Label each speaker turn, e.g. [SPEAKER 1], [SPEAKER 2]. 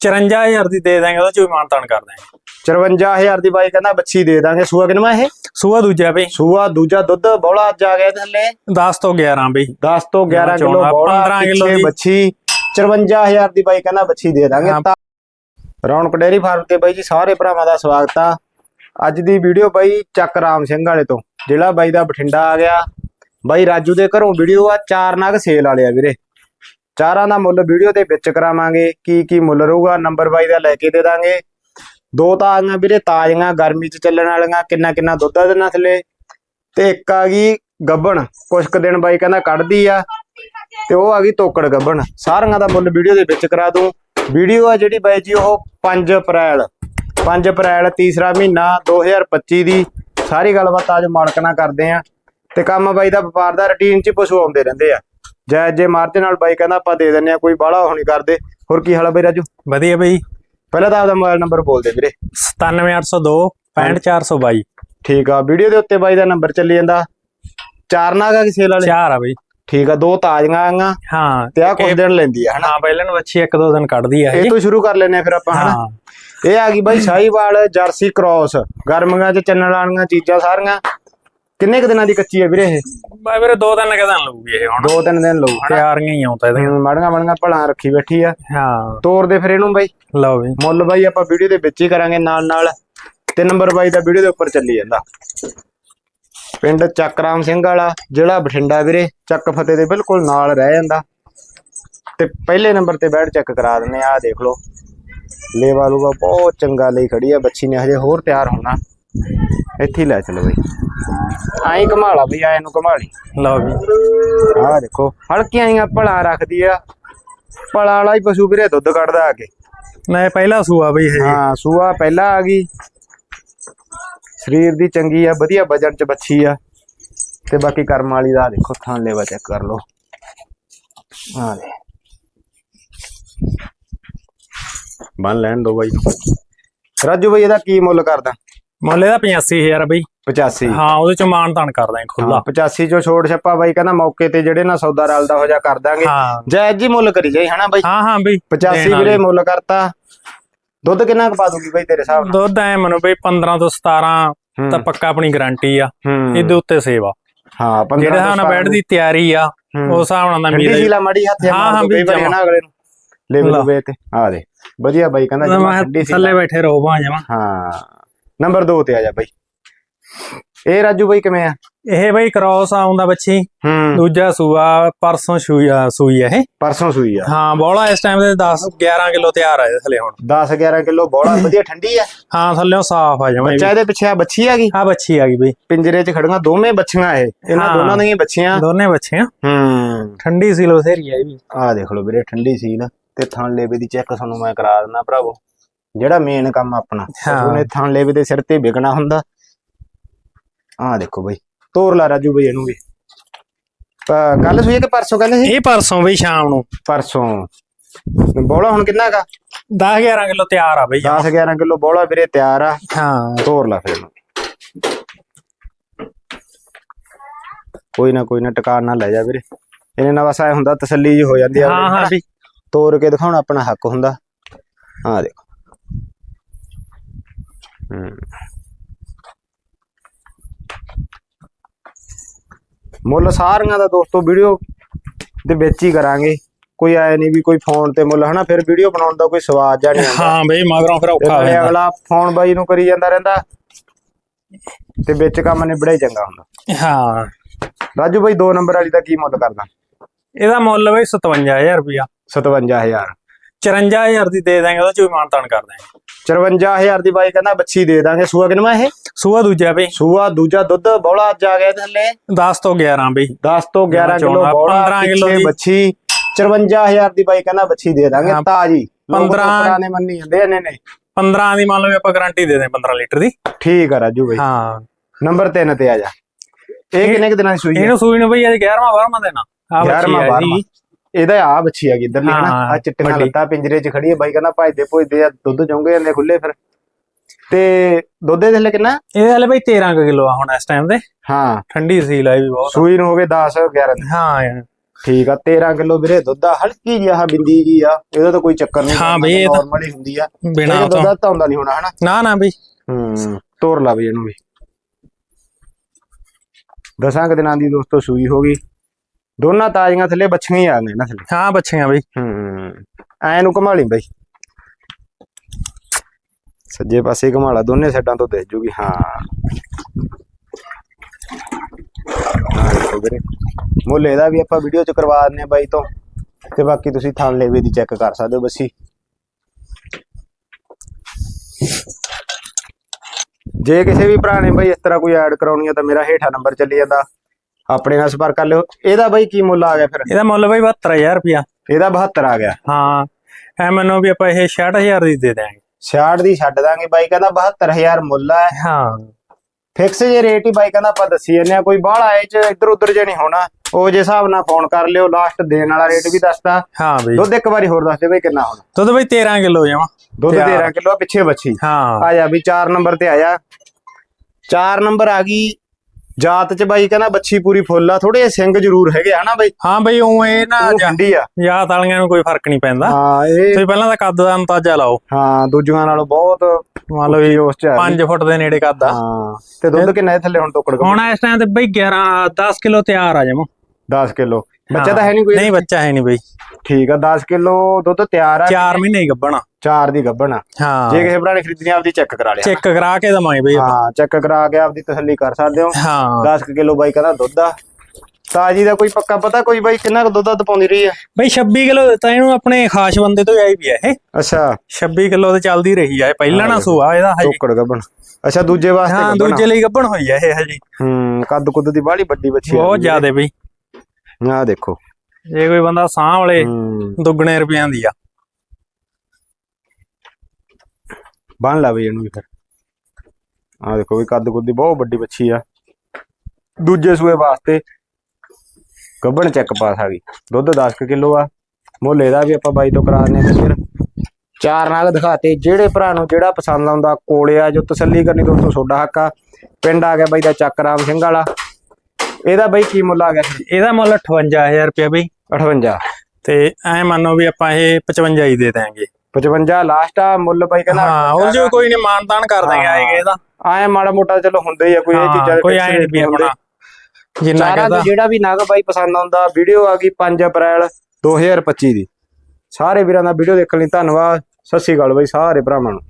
[SPEAKER 1] 54000 ਦੀ ਦੇ ਦਾਂਗੇ ਉਹਦਾ ਚੋਂ ਮਾਨਤਾਨ ਕਰ ਦਾਂਗੇ
[SPEAKER 2] 54000 ਦੀ ਬਾਈ ਕਹਿੰਦਾ ਬੱਚੀ ਦੇ ਦਾਂਗੇ ਸੂਆ ਕਿਨਵਾ ਇਹ?
[SPEAKER 1] ਸੂਆ ਦੂਜਾ ਬਈ।
[SPEAKER 2] ਸੂਆ ਦੂਜਾ ਦੁੱਧ ਬੋਲਾ ਅੱਜ ਆ ਗਿਆ ਥੱਲੇ।
[SPEAKER 1] 10 ਤੋਂ 11 ਬਈ।
[SPEAKER 2] 10 ਤੋਂ 11 ਕਿਲੋ ਬੋਲਾ
[SPEAKER 1] 15 ਕਿੱਲੋ ਦੀ।
[SPEAKER 2] ਬੱਚੀ 54000 ਦੀ ਬਾਈ ਕਹਿੰਦਾ ਬੱਚੀ ਦੇ ਦਾਂਗੇ ਰੌਣਕ ਡੇਰੀ ਫਾਰਮ ਤੇ ਬਾਈ ਜੀ ਸਾਰੇ ਭਰਾਵਾਂ ਦਾ ਸਵਾਗਤ ਆ। ਅੱਜ ਦੀ ਵੀਡੀਓ ਬਾਈ ਚੱਕ ਰਾਮ ਸਿੰਘ ਵਾਲੇ ਤੋਂ। ਜਿਹੜਾ ਬਾਈ ਦਾ ਬਠਿੰਡਾ ਆ ਗਿਆ। ਬਾਈ ਰਾਜੂ ਦੇ ਘਰੋਂ ਵੀਡੀਓ ਆ ਚਾਰ ਨਗ ਸੇਲ ਵਾਲੇ ਆ ਵੀਰੇ। ਚਾਰਾਂ ਦਾ ਮੁੱਲ ਵੀਡੀਓ ਦੇ ਵਿੱਚ ਕਰਾਵਾਂਗੇ, ਕੀ ਕੀ ਮੁੱਲ ਰਹੂਗਾ ਨੰਬਰ ਬਾਈ ਦਾ ਲੈ ਕੇ ਦੇ ਦਾਂਗੇ। ਦੋ ਤਾਂ ਆ ਵੀਰੇ, ਤਾਜ਼ੀਆਂ ਗਰਮੀ 'ਚ ਚੱਲਣ ਵਾਲੀਆਂ, ਕਿੰਨਾ ਕਿੰਨਾ ਦੁੱਧ ਆ ਦੇ ਥੱਲੇ ਤੇ ਇੱਕ ਆ ਗਈ ਗੱਬਣ, ਕੁਛ ਕੁ ਦਿਨ ਬਾਈ ਕਹਿੰਦਾ ਕੱਢਦੀ ਆ। ਤੇ ਉਹ ਆ ਗਈ ਤੋਕੜ ਗੱਬਣ, ਸਾਰੀਆਂ ਦਾ ਮੁੱਲ ਵੀਡੀਓ ਦੇ ਵਿੱਚ ਕਰਾ ਦੂੰ। ਵੀਡੀਓ ਆ ਜਿਹੜੀ ਬਾਈ ਜੀ, ਉਹ 5 ਅਪ੍ਰੈਲ 5 ਅਪ੍ਰੈਲ ਤੀਸਰਾ ਮਹੀਨਾ 2025 ਦੀ। ਸਾਰੀ ਗੱਲਬਾਤ ਅੱਜ ਮਾਲਕ ਨਾਲ ਕਰਦੇ ਆ। ਤੇ ਕੰਮ ਬਾਈ ਦਾ ਵਪਾਰ ਦਾ ਰੁਟੀਨ 'ਚ ਹੀ ਪਸ਼ੂ ਆਉਂਦੇ ਰਹਿੰਦੇ ਆ। ਜੈ ਜੇ ਮਾਰਜਨ ਨਾਲ ਬਾਈ ਕਹਿੰਦਾ ਆਪਾਂ ਦੇ ਦਿੰਨੇ ਆ ਕੋਈ ਬਾਹਲਾ ਨਹੀਂ ਕਰਦੇ। ਹੋਰ ਕੀ ਹਾਲ ਆ ਬਾਈ ਰਾਜੂ?
[SPEAKER 1] ਵਧੀਆ ਬਈ।
[SPEAKER 2] ਪਹਿਲਾਂ ਤਾਂ ਆਪਦਾ ਮੋਬਾਈਲ ਨੰਬਰ ਬੋਲ ਦੇ ਵੀਰੇ।
[SPEAKER 1] 97802 65422
[SPEAKER 2] ਠੀਕ ਆ ਵੀਡੀਓ ਦੇ ਉੱਤੇ ਬਾਈ ਦਾ ਨੰਬਰ ਚੱਲੀ ਜਾਂਦਾ। ਚਾਰ ਨਾਗਾ ਕਿ ਸੇਲ ਵਾਲੇ?
[SPEAKER 1] ਚਾਰ ਆ ਬਈ।
[SPEAKER 2] ਠੀਕ ਆ ਦੋ ਤਾਜ਼ੀਆਂ ਆਂਗਾ
[SPEAKER 1] ਹਾਂ
[SPEAKER 2] ਤੇ ਆ ਕੁਝ ਦਿਨ ਲੈਂਦੀ ਆ ਹਨਾ?
[SPEAKER 1] ਹਾਂ ਪਹਿਲਾਂ ਨੂੰ ਅੱਛੀ ਇੱਕ ਦੋ ਦਿਨ ਕੱਢਦੀ ਆ
[SPEAKER 2] ਇਹ ਤੋਂ ਸ਼ੁਰੂ ਕਰ ਲੈਨੇ ਆ ਫਿਰ ਆਪਾਂ ਹਨਾ? ਇਹ ਆ ਗਈ ਬਾਈ ਸ਼ਾਹੀਵਾਲ ਜਰਸੀ ਕ੍ਰਾਸ। ਗਰਮੀਆਂ 'ਚ ਚੱਲਣ ਵਾਲੀਆਂ ਚੀਜ਼ਾਂ ਸਾਰੀਆਂ। ਕਿੰਨੇ ਕੁ ਦਿਨਾਂ ਦੀ ਕੱਚੀ ਹੈ ਵੀਰੇ ਇਹ?
[SPEAKER 1] ਬਾਈ ਵੀਰੇ ਦੋ ਦਿਨ ਕਦਾਂ ਲਊਗੀ ਇਹ ਹੁਣ।
[SPEAKER 2] ਦੋ ਤਿੰਨ ਦਿਨ ਲਊ
[SPEAKER 1] ਤਿਆਰੀਆਂ ਹੀ ਆਉਂਦਾ ਇਹਦੇ।
[SPEAKER 2] ਮੜੀਆਂ ਮੜੀਆਂ ਭਲਾਂ ਰੱਖੀ ਬੈਠੀ ਆ।
[SPEAKER 1] ਹਾਂ।
[SPEAKER 2] ਤੋਰ ਦੇ ਫਿਰ ਇਹਨੂੰ ਬਾਈ।
[SPEAKER 1] ਲਓ ਬਈ
[SPEAKER 2] ਮੁੱਲ ਬਾਈ ਆਪਾਂ ਵੀਡੀਓ ਦੇ ਵਿੱਚ ਹੀ ਕਰਾਂਗੇ ਨਾਲ ਨਾਲ। ਤੇ ਨੰਬਰ ਬਾਈ ਦਾ ਵੀਡੀਓ ਦੇ ਉੱਪਰ ਚੱਲੀ ਜਾਂਦਾ। ਪਿੰਡ ਚੱਕਰਾਮ ਸਿੰਘ ਵਾਲਾ ਜ਼ਿਲ੍ਹਾ ਬਠਿੰਡਾ ਵੀਰੇ। ਚੱਕ ਫਤਿਹ ਦੇ ਬਿਲਕੁਲ ਨਾਲ ਰਹਿ ਜਾਂਦਾ। ਤੇ ਪਹਿਲੇ ਨੰਬਰ ਤੇ ਬੈਠ ਚੈੱਕ ਕਰਾ ਦਿੰਨੇ ਆ ਦੇਖ ਲਓ। ਲੇਵਾ ਲੂਗਾ ਬਹੁਤ ਚੰਗਾ ਲਈ ਖੜੀ ਆ ਬੱਚੀ ਨੇ ਹਜੇ ਹੋਰ ਤਿਆਰ ਹੋਣਾ। ਇੱਥੇ ਹੀ ਲੈ ਚਲੋ ਬਈ। ਆਈ ਕਮਾਲਾ ਬਈ ਆਏ ਨੂੰ ਕਮਾਲੀ
[SPEAKER 1] ਲਓ ਵੀ।
[SPEAKER 2] ਆਹ ਦੇਖੋ ਹਲਕੀਆਂ ਆਈਆਂ ਭਲਾ ਰੱਖਦੀ ਆ। ਭਲਾ ਵਾਲਾ ਹੀ ਪਸ਼ੂ ਵੀਰੇ ਦੁੱਧ ਕੱਢਦਾ ਆ ਕੇ।
[SPEAKER 1] ਇਹ ਪਹਿਲਾ ਸੂਆ ਬਈ ਇਹ।
[SPEAKER 2] ਹਾਂ ਸੂਆ ਪਹਿਲਾਂ ਆ ਗਈ। ਸਰੀਰ ਦੀ ਚੰਗੀ ਆ ਵਧੀਆ ਵਜਨ ਚ ਬੱਚੀ ਆ। ਤੇ ਬਾਕੀ ਕਰਮ ਵਾਲੀ ਦਾ ਦੇਖੋ ਥਾਂ ਲੈਵਾ ਚੈੱਕ ਕਰ ਲਓ। ਆ ਦੇ ਬੰਨ ਲੈਣ ਦੋ ਬਾਈ। ਰਾਜੂ ਬਾਈ ਇਹਦਾ ਕੀ ਮੁੱਲ ਕਰਦਾ?
[SPEAKER 1] ਮੁੱਲ ਇਹਦਾ 85000 ਬਈ।
[SPEAKER 2] 85
[SPEAKER 1] ਹਾਂ ਉਹਦੇ ਚ ਮਾਨਤਾਨ ਕਰ ਦਾਂਗੇ ਖੁੱਲਾ
[SPEAKER 2] ਹਾਂ 85 ਚੋਂ ਛੋੜ ਛੱਪਾ ਬਾਈ ਕਹਿੰਦਾ ਮੌਕੇ ਤੇ ਜਿਹੜੇ ਨਾ ਸੌਦਾ ਰਲਦਾ ਹੋ ਜਾ ਕਰ ਦਾਂਗੇ।
[SPEAKER 1] ਹਾਂ।
[SPEAKER 2] ਜਾਇਜ਼ ਜੀ ਮੁੱਲ ਕਰੀ ਜਾਈ ਹਨਾ ਬਾਈ?
[SPEAKER 1] ਹਾਂ ਹਾਂ ਬਈ।
[SPEAKER 2] 85
[SPEAKER 1] ਦੇਣ
[SPEAKER 2] ਵੀਰੇ ਮੁੱਲ ਕਰਤਾ। ਦੁੱਧ ਕਿੰਨਾ ਕੁ ਪਾ ਦੂਗੀ ਬਾਈ ਤੇਰੇ ਹਿਸਾਬ ਨਾਲ?
[SPEAKER 1] ਦੁੱਧ ਐ ਮਨੋ ਬਈ 15 ਤੋਂ 17
[SPEAKER 2] ਹੂੰ।
[SPEAKER 1] ਤਾਂ ਪੱਕਾ ਆਪਣੀ ਗਾਰੰਟੀ ਆ।
[SPEAKER 2] ਹੂੰ।
[SPEAKER 1] ਇਹਦੇ ਉੱਤੇ ਸੇਵਾ।
[SPEAKER 2] ਹਾਂ 15
[SPEAKER 1] ਜਿਹੜੇ ਨਾਲ ਬੈਠ ਦੀ ਤਿਆਰੀ ਆ
[SPEAKER 2] ਹੂੰ।
[SPEAKER 1] ਉਸ ਹਿਸਾਬ ਨਾਲ ਮੀਲ।
[SPEAKER 2] ਸੀ ਲਾ ਮੜੀ ਹੱਥ
[SPEAKER 1] ਹਾਂ, ਹਾਂ,
[SPEAKER 2] ਵੀ
[SPEAKER 1] ਜਮਾਂ।
[SPEAKER 2] ਅਗਲੇ ਨੂੰ। ਲੈ
[SPEAKER 1] ਲਾ।
[SPEAKER 2] ਵੀ ਤੇ ਆ ਦੇ। ਵਧੀਆ ਬਾਈ ਕਹਿੰਦਾ
[SPEAKER 1] ਥੱਲੇ ਬੈਠੇ ਰਹੋ ਭਾਂ ਜਮਾ
[SPEAKER 2] ਹਾਂ। ਨੰਬਰ 2 ਤੇ ਆ ਜਾ ਬਾਈ। ਇਹ ਰਾਜੂ ਬਾਈ ਕਿਵੇਂ ਆ?
[SPEAKER 1] ਇਹ ਬਈ ਕ੍ਰੋਸ ਆਉਂਦਾ ਬੱਚੀ।
[SPEAKER 2] ਹੂੰ।
[SPEAKER 1] ਦੂਜਾ ਸੂਆ ਪਰਸੋਂ ਸੂਈ ਆ ਇਹ।
[SPEAKER 2] ਪਰਸੋਂ ਸੂਈ ਆ।
[SPEAKER 1] ਹਾਂ ਬੋਲਾ ਇਸ ਟਾਈਮ ਤੇ 10 11 ਕਿਲੋ ਤਿਆਰ ਆ ਥੱਲੇ ਹੁਣ।
[SPEAKER 2] 10 11 ਕਿਲੋ ਬੋਲਾ ਵਧੀਆ ਠੰਡੀ ਆ।
[SPEAKER 1] ਹਾਂ ਥੱਲੇ ਸਾਫ਼ ਆ ਜਮਾ
[SPEAKER 2] ਬੱਚਾ ਇਹਦੇ ਪਿੱਛੇ ਆ ਬੱਚੀ ਆ ਗਈ?
[SPEAKER 1] ਆ ਬੱਚੀ ਆ ਗਈ ਬਈ।
[SPEAKER 2] ਪਿੰਜਰੇ 'ਚ ਖੜੀਆਂ ਦੋਵੇਂ ਬੱਚੀਆਂ ਇਹ। ਇਹਨਾਂ
[SPEAKER 1] ਹਾਂ।
[SPEAKER 2] ਦੋਨਾਂ ਦੀਆਂ ਬੱਚੀਆਂ।
[SPEAKER 1] ਦੋਨੇ ਬੱਚੇ ਆ
[SPEAKER 2] ਹੂੰ।
[SPEAKER 1] ਠੰਡੀ ਸੀ ਲੋ ਸੇਰੀ ਆ ਇਹ ਵੀ।
[SPEAKER 2] ਆ ਦੇਖ ਲਓ ਵੀਰੇ ਠੰਡੀ ਸੀ ਨਾ। ਤੇ ਥਣ ਲੇਵੇ ਦੀ ਚੈੱਕ ਤੁਹਾਨੂੰ ਮੈਂ ਕਰਾ ਦਿੰਦਾ ਭਰਾਵੋ। ਜਿਹੜਾ ਮੇਨ ਕੰਮ ਆਪਣਾ।
[SPEAKER 1] ਹਾਂ।
[SPEAKER 2] ਉਹਨੇ ਥਣ ਲੇਵੇ ਦੇ ਸਿਰ ਤੇ ਵਿਕਣਾ ਹੁੰਦਾ। ਆ ਦੇਖੋ ਬਈ ਤੋਰ ਲਾ ਰਾਜੂ ਬਈ ਇਹਨੂੰ ਵੀ। ਕੱਲ ਸੂਈ ਕਿ ਪਰਸੋਂ ਕਹਿੰਦੇ ਸੀ
[SPEAKER 1] ਇਹ ਪਰਸੋਂ ਬਈ ਸ਼ਾਮ ਨੂੰ।
[SPEAKER 2] ਪਰਸੋਂ। ਬੋਲਾ ਹੁਣ ਕਿੰਨਾ ਹੈਗਾ
[SPEAKER 1] 10 11 ਕਿਲੋ ਤਿਆਰ ਆ ਬਈ।
[SPEAKER 2] 10 11 ਕਿਲੋ ਬੋਲਾ ਵੀਰੇ ਤਿਆਰ ਆ।
[SPEAKER 1] ਹਾਂ।
[SPEAKER 2] ਤੋਰ ਲਾ ਫਿਰ ਕੋਈ ਨਾ ਕੋਈ ਨਾ ਟਿਕਾਣ ਨਾ ਲੈ ਜਾ ਵੀਰੇ। ਇਹਨੇ ਨਾ ਬਸ ਐ ਹੁੰਦਾ ਤਸੱਲੀ ਜੀ ਹੋ ਜਾਂਦੀ ਆ
[SPEAKER 1] ਹਾਂ ਹਾਂ। ਬਈ
[SPEAKER 2] ਤੋੜ ਕੇ ਦਿਖਾਉਣਾ ਆਪਣਾ ਹੱਕ ਹੁੰਦਾ। ਆ ਦੇਖੋ। ਹੂੰ। ਮੁੱਲ ਸਾਰੀਆਂ ਦਾ ਦੋਸਤੋ ਵੀਡੀਓ ਦੇ ਵਿੱਚ ਹੀ ਕਰਾਂਗੇ। ਕੋਈ ਆਏ ਨਹੀਂ ਵੀ ਕੋਈ ਫੋਨ ਤੇ ਮੁੱਲ ਹਨਾ? ਫਿਰ ਵੀਡੀਓ ਬਣਾਉਣ ਦਾ ਕੋਈ ਸਵਾਦ ਜਾਂ ਨਹੀਂ
[SPEAKER 1] ਹਾਂ ਬਈ ਮਗਰੋਂ ਫਿਰ ਔਖਾ ਹੋ ਜਾਂਦਾ।
[SPEAKER 2] ਅਗਲਾ ਫੋਨ ਬਾਈ ਨੂੰ ਕਰੀ ਜਾਂਦਾ ਰਹਿੰਦਾ। ਤੇ ਵਿੱਚ ਕੰਮ ਨਿਬੜਾ ਹੀ ਚੰਗਾ ਹੁੰਦਾ।
[SPEAKER 1] ਹਾਂ।
[SPEAKER 2] ਰਾਜੂ ਬਾਈ 2 ਨੰਬਰ ਵਾਲੀ ਦਾ ਕੀ ਮੁੱਲ ਕਰਦਾ
[SPEAKER 1] ਇਹਦਾ ਮੁੱਲ ਬਈ 57000 ਰੁਪਿਆ
[SPEAKER 2] 57000
[SPEAKER 1] 54000 ਦੀ ਦੇ ਦਾਂਗੇ ਉਹਦਾ ਚ ਮਾਨਤਾਨ ਕਰ ਦਾਂਗੇ
[SPEAKER 2] 54000 ਦੀ ਬਾਈ ਕਹਿੰਦਾ ਬੱਚੀ ਦੇ ਦਾਂਗੇ ਸੂਆ ਕਿਨਵਾ ਇਹ?
[SPEAKER 1] ਸੂਆ ਦੂਜਾ ਬਈ।
[SPEAKER 2] ਸੂਆ ਦੂਜਾ ਦੁੱਧ ਬੌਲਾ ਅੱਜ ਆ ਗਿਆ ਥੱਲੇ।
[SPEAKER 1] 10 ਤੋਂ 11 ਬਈ।
[SPEAKER 2] 10 ਤੋਂ 11 ਕਿਲੋ ਬੌਲਾ
[SPEAKER 1] 15 ਕਿੱਲੋ ਦੀ।
[SPEAKER 2] ਬੱਚੀ 54000 ਦੀ ਬਾਈ ਕਹਿੰਦਾ ਬੱਚੀ ਦੇ ਦਾਂਗੇ
[SPEAKER 1] ਹਾਂ,
[SPEAKER 2] ਤਾਜੀ।
[SPEAKER 1] 15
[SPEAKER 2] ਨੇ ਮੰਨੀ ਜਾਂਦੇ ਨੇ ਨੇ।
[SPEAKER 1] 15 ਦੀ ਮੰਨ ਲਓ ਆਪਾਂ ਗਾਰੰਟੀ ਦੇ ਦੇ 15 ਲੀਟਰ ਦੀ।
[SPEAKER 2] ਠੀਕ ਆ ਰਾਜੂ ਬਾਈ।
[SPEAKER 1] ਹਾਂ।
[SPEAKER 2] ਨੰਬਰ 3 ਤੇ ਆ ਜਾ। ਇਹ ਕਿੰਨੇ ਕੁ ਦਿਨਾਂ ਦੀ ਸੂਈ ਹੈ?
[SPEAKER 1] ਇਹਨੂੰ ਸੂਈ ਨੂੰ ਬਈ ਅੱਜ 11ਵਾਂ 12ਵਾਂ ਦੇਣਾ ਆ। ਬੱਚੀ
[SPEAKER 2] 11ਵਾਂ
[SPEAKER 1] ਆ
[SPEAKER 2] 12ਵਾਂ
[SPEAKER 1] ਜੀ।
[SPEAKER 2] ਇਹਦਾ ਆ ਬੱਚੀ ਆ ਗਈ ਇਧਰਲੀ ਹਨਾ?
[SPEAKER 1] ਹਾਂ,
[SPEAKER 2] ਆ ਚਿੱਟੀਆਂ। ਲੱਤਾਂ ਪਿੰਜਰੇ 'ਚ ਖੜੀ ਹੈ ਬਾਈ ਕਹਿੰਦਾ ਭਜਦੇ ਭੁਜਦੇ ਆ ਦੁੱਧ ਚੁੰਗੇ ਜਾਂਦੇ ਖੁੱਲੇ ਫਿਰ। ਤੇ ਦੁੱਧ ਦੇ ਥੱਲੇ ਕਿੰਨਾ?
[SPEAKER 1] ਇਹ ਹਲੇ ਬਈ 13 ਕਿਲੋ ਆ ਹੁਣ ਇਸ ਟਾਈਮ ਤੇ।
[SPEAKER 2] ਹਾਂ।
[SPEAKER 1] ਠੰਡੀ ਸੀਲ ਆ ਇਹ ਵੀ ਬਹੁਤ।
[SPEAKER 2] ਸੂਈ ਨੂੰ ਹੋ ਗਏ 10 11 ਦਿਨ
[SPEAKER 1] ਹਾਂ ਯਾਰ
[SPEAKER 2] ਠੀਕ ਆ 13 ਕਿਲੋ ਵੀਰੇ ਦੁੱਧ ਆ ਹਲਕੀ ਜਿਹੀ ਬਿੰਦੀ ਜੀ ਆ ਇਹਦਾ ਤਾਂ ਕੋਈ ਚੱਕਰ ਨਹੀਂ।
[SPEAKER 1] ਹਾਂ ਬਈ, ਇਹ
[SPEAKER 2] ਨਾਰਮਲ ਹੀ ਹੁੰਦੀ ਆ।
[SPEAKER 1] ਬਿਨਾ ਤੋਂ।
[SPEAKER 2] ਦੁੱਧ ਤਾਂ ਹੁੰਦਾ ਨਹੀਂ ਹੋਣਾ ਹਨਾ?
[SPEAKER 1] ਨਾ ਨਾ ਬਈ।
[SPEAKER 2] ਹੂੰ ਤੋਰ ਲਾ ਬਈ ਇਹਨੂੰ ਵੀ। ਦਸਾਂ ਕੁ ਦਿਨਾਂ ਦੀ ਦੋਸਤੋ ਸੂਈ ਹੋ ਗਈ। ਦੋਨਾਂ ਤਾਜ਼ੀਆਂ ਥੱਲੇ ਬੱਚੀਆਂ ਹੀ ਆ ਗਈਆਂ ਨਾ ਥੱਲੇ।
[SPEAKER 1] ਹਾਂ ਬੱਚੀਆਂ ਬਈ।
[SPEAKER 2] ਹੂੰ ਐ ਨੂੰ ਘੁਮਾ ਲਈ ਬਈ। ਸੱਜੇ ਪਾਸੇ ਘੁਮਾ ਲਾ ਦੋਨੇ ਸਾਈਡਾਂ ਤੋਂ ਦੇ ਜੂਗੀ ਹਾਂ। ਦੇਖੋ ਮੁੱਲ ਇਹਦਾ ਵੀ ਆਪਾਂ ਵੀਡੀਓ ਚ ਕਰਵਾ ਦਿੰਨੇ ਆ ਬਾਈ ਤੋਂ। ਤੇ ਬਾਕੀ ਤੁਸੀਂ ਥਣ ਲੇਵੇ ਦੀ ਚੈੱਕ ਕਰ ਸਕਦੇ ਹੋ ਬੱਸੀ। ਜੇ ਕਿਸੇ ਵੀ ਭਰਾ ਨੇ ਬਾਈ ਇਸ ਤਰ੍ਹਾਂ ਕੋਈ ਐਡ ਕਰਾਉਣੀ ਆ ਤਾਂ ਮੇਰਾ ਹੇਠਾਂ ਨੰਬਰ ਚੱਲੀ ਜਾਂਦਾ। ਆਪਣੇ ਨਾਲ ਸੰਪਰਕ ਕਰ ਲਿਓ। ਇਹਦਾ ਬਾਈ ਕੀ ਮੁੱਲ ਆ ਗਿਆ ਫਿਰ?
[SPEAKER 1] ਇਹਦਾ ਮੁੱਲ ਬਈ 72000 ਰੁਪਿਆ
[SPEAKER 2] ਇਹਦਾ 72 ਆ ਗਿਆ।
[SPEAKER 1] ਹਾਂ ਐ ਮੰਨੋ ਵੀ ਆਪਾਂ ਇਹ 66000 ਦੀ ਦੇ ਦਿਆਂਗੇ।
[SPEAKER 2] 66 ਦੀ ਛੱਡ ਦਾਂਗੇ ਬਾਈ ਕਹਿੰਦਾ 72000 ਮੁੱਲ ਹੈ
[SPEAKER 1] ਹਾਂ।
[SPEAKER 2] ਫਿਕਸ ਜੇ ਰੇਟ ਹੀ ਬਾਈ ਕਹਿੰਦਾ ਆਪਾਂ ਦੱਸੀ ਜਾਂਦੇ ਆ ਕੋਈ ਬਾਹਲਾ ਇਹ ਚ ਇੱਧਰ ਉੱਧਰ ਜੇ ਨਹੀਂ ਹੋਣਾ। ਉਹ ਜੇ ਹਿਸਾਬ ਨਾਲ ਫੋਨ ਕਰ ਲਿਓ ਲਾਸਟ ਦੇਣ ਵਾਲਾ ਰੇਟ ਵੀ ਦੱਸਦਾ
[SPEAKER 1] ਹਾਂ ਬਈ।
[SPEAKER 2] ਦੁੱਧ ਇੱਕ ਵਾਰੀ ਹੋਰ ਦੱਸ ਦੇ ਬਈ ਕਿੰਨਾ ਹੋਣਾ।
[SPEAKER 1] ਦੁੱਧ ਬਈ 13 ਕਿਲੋ ਜਾਵਾਂ
[SPEAKER 2] ਦੁੱਧ
[SPEAKER 1] ਤਿਆਰ।
[SPEAKER 2] 13 ਕਿਲੋ ਪਿੱਛੇ ਬੱਚੀ।
[SPEAKER 1] ਹਾਂ।
[SPEAKER 2] ਆ ਜਾ ਵੀ 4 ਨੰਬਰ ਤੇ ਆਇਆ 4 ਨੰਬਰ ਆ ਗਈ ਜਾਤ ਚ ਬਾਈ ਕਹਿੰਦਾ ਬੱਚੀ ਪੂਰੀ ਫੁੱਲ ਆ ਥੋੜੇ ਸਿੰਘ ਜ਼ਰੂਰ ਹੈਗੇ ਆ ਨਾ ਬਾਈ?
[SPEAKER 1] ਹਾਂ ਬਈ ਇਹ ਨਾ
[SPEAKER 2] ਉਹ ਠੰਡੀ ਆ।
[SPEAKER 1] ਜਾਤ ਵਾਲੀਆਂ ਨੂੰ ਕੋਈ ਫ਼ਰਕ ਨਹੀਂ ਪੈਂਦਾ।
[SPEAKER 2] ਹਾਂ ਇਹ
[SPEAKER 1] ਤੁਸੀਂ ਪਹਿਲਾਂ ਤਾਂ ਕੱਦ ਦਾ ਅੰਦਾਜ਼ਾ ਲਾਓ।
[SPEAKER 2] ਹਾਂ ਦੂਜੀਆਂ ਨਾਲੋਂ ਬਹੁਤ
[SPEAKER 1] ਮੰਨ ਲਓ ਵੀ
[SPEAKER 2] ਉਸ ਚ ਆ ਗਈ।
[SPEAKER 1] 5 ਫੁੱਟ ਦੇ ਨੇੜੇ ਕੱਦ ਆ।
[SPEAKER 2] ਹਾਂ ਤੇ ਦੁੱਧ ਕਿੰਨਾ ਇਹ ਥੱਲੇ ਹੁਣ ਤੋਕੜ
[SPEAKER 1] ਹੁਣ ਇਸ ਟਾਈਮ ਤੇ ਬਈ 11 10 ਕਿਲੋ ਤਿਆਰ ਆ ਜਾਵਾਂ
[SPEAKER 2] 10 ਕਿਲੋ। ਬੱਚਾ ਤਾਂ ਹੈ ਨਹੀਂ ਕੋਈ?
[SPEAKER 1] ਨਹੀਂ ਬੱਚਾ ਹੈ ਨਹੀਂ ਬਈ।
[SPEAKER 2] ਠੀਕ ਆ 10 ਕਿਲੋ ਦੁੱਧ ਤਿਆਰ ਆ
[SPEAKER 1] 4 ਮਹੀਨੇ ਹੀ ਗੱਭਣਾ
[SPEAKER 2] ਚਾਰ ਦੀ ਗੱਭਣ
[SPEAKER 1] ਹਾਂ।
[SPEAKER 2] ਜੇ ਕਿਸੇ ਭਰਾ ਨੇ ਖਰੀਦਣੀ ਆਪਦੀ ਚੈੱਕ ਕਰਾ ਲਿਆ।
[SPEAKER 1] ਚੈੱਕ ਕਰਾ ਕੇ ਦਵਾਂਗੇ ਬਈ।
[SPEAKER 2] ਹਾਂ ਚੈੱਕ ਕਰਾ ਕੇ ਆਪਦੀ ਤਸੱਲੀ ਕਰ ਸਕਦੇ ਹੋ।
[SPEAKER 1] ਹਾਂ।
[SPEAKER 2] 10 ਕਿਲੋ ਬਾਈ ਕਹਿੰਦਾ ਦੁੱਧ ਆ। ਤਾਜੀ ਦਾ ਕੋਈ ਪੱਕਾ ਪਤਾ ਕੋਈ ਬਾਈ ਕਿੰਨਾ ਕੁ ਦੁੱਧ ਦੁੱਧ ਪਾਉਂਦੀ ਰਹੀ ਆ
[SPEAKER 1] ਬਈ 26 ਕਿਲੋ ਤਾਂ ਇਹਨੂੰ ਆਪਣੇ ਖਾਸ ਬੰਦੇ ਤੋਂ ਹੀ ਆਈ ਵੀ ਆ ਇਹ।
[SPEAKER 2] ਅੱਛਾ।
[SPEAKER 1] 26 ਕਿਲੋ ਤੇ ਚੱਲਦੀ ਰਹੀ ਆ ਇਹ ਪਹਿਲਾਂ ਨਾ ਸੂਆ ਇਹਦਾ ਹਜੇ।
[SPEAKER 2] ਟੋਕੜ ਗੱਬਣ ਅੱਛਾ ਦੂਜੇ ਵਾਸਤੇ
[SPEAKER 1] ਹਾਂ। ਦੂਜੇ ਲਈ ਗੱਭਣ ਹੋਈ ਆ ਇਹ ਹਜੇ।
[SPEAKER 2] ਹੂੰ ਕੱਦ ਕੁੱਦ ਦੀ ਬਾਹਲੀ ਵੱਡੀ ਬੱਚੀ
[SPEAKER 1] ਬਹੁਤ ਜ਼ਿਆਦੇ ਬਈ।
[SPEAKER 2] ਆ ਦੇਖੋ।
[SPEAKER 1] ਜੇ ਕੋਈ ਬੰਦਾ ਸਾਹ ਵਾਲੇ ਦੁੱਗਣੇ ਰੁਪਈਆਂ ਦੀ ਆ।
[SPEAKER 2] ਬਣ ਲਾ ਬਈ ਇਹਨੂੰ ਵੀ ਫਿਰ। ਆ ਦੇਖੋ ਵੀ ਕੱਦ ਕੁੱਦ ਦੀ ਬਹੁਤ ਵੱਡੀ ਬੱਚੀ ਆ। ਦੂਜੇ ਸੂਏ ਵਾਸਤੇ ਗੱਬਣ ਚੈੱਕ ਪਾਸ ਆ ਗਈ। ਦੁੱਧ 10 ਕਿਲੋ ਆ। ਮੁੱਲ ਇਹਦਾ ਵੀ ਆਪਾਂ ਬਾਈ ਤੋਂ ਕਰਾ ਦਿੰਨੇ ਆ ਫਿਰ। ਚਾਰ ਨਾਗ ਦਿਖਾਤੇ। ਜਿਹੜੇ ਭਰਾ ਨੂੰ ਜਿਹੜਾ ਪਸੰਦ ਆਉਂਦਾ ਕੋਲੇ ਆ ਜੋ ਤਸੱਲੀ ਕਰਨੀ ਦੋਸਤੋ ਸੋਡਾ ਹੱਕ ਆ। ਪਿੰਡ ਆ ਗਿਆ ਬਾਈ ਦਾ ਚੱਕ ਰਾਮ ਸਿੰਘ ਵਾਲਾ। ਇਹਦਾ ਬਾਈ ਕੀ ਮੁੱਲ ਆ ਗਿਆ ਫਿਰ?
[SPEAKER 1] ਇਹਦਾ ਮੁੱਲ 58000 ਰੁਪਇਆ ਬਈ।
[SPEAKER 2] 58
[SPEAKER 1] ਤੇ ਐ ਮੰਨੋ ਵੀ ਆਪਾਂ ਇਹ 55 ਹੀ ਦੇ ਦਾਂਗੇ
[SPEAKER 2] 55 ਲਾਸਟ ਆ ਮੁੱਲ ਬਾਈ ਕਹਿੰਦਾ
[SPEAKER 1] ਹਾਂ ਉਹ ਜੋ ਕੋਈ ਨਹੀਂ ਮਾਨਤਾਨ ਕਰ ਦਾਂਗੇ ਆਏਗਾ ਇਹਦਾ।
[SPEAKER 2] ਆਏ ਮਾੜਾ ਮੋਟਾ ਚਲੋ ਹੁੰਦਾ ਹੀ ਆ ਕੋਈ ਇਹ ਚੀਜ਼ਾਂ
[SPEAKER 1] ਕੋਈ ਐ ਨਹੀਂ
[SPEAKER 2] ਹੁੰਦੇ।
[SPEAKER 1] ਆਪਣਾ ਜਿੰਨਾ ਕਹਦਾ।
[SPEAKER 2] ਜਿਹੜਾ ਵੀ ਨਗ ਬਾਈ ਪਸੰਦ ਆਉਂਦਾ ਵੀਡੀਓ ਆ ਗਈ 5 ਅਪ੍ਰੈਲ 2025 ਦੀ। ਸਾਰੇ ਵੀਰਾਂ ਦਾ ਵੀਡੀਓ ਦੇਖਣ ਲਈ ਧੰਨਵਾਦ। ਸਤਿ ਸ਼੍ਰੀ ਅਕਾਲ ਬਾਈ ਸਾਰੇ ਭਰਾਵਾਂ ਨੂੰ।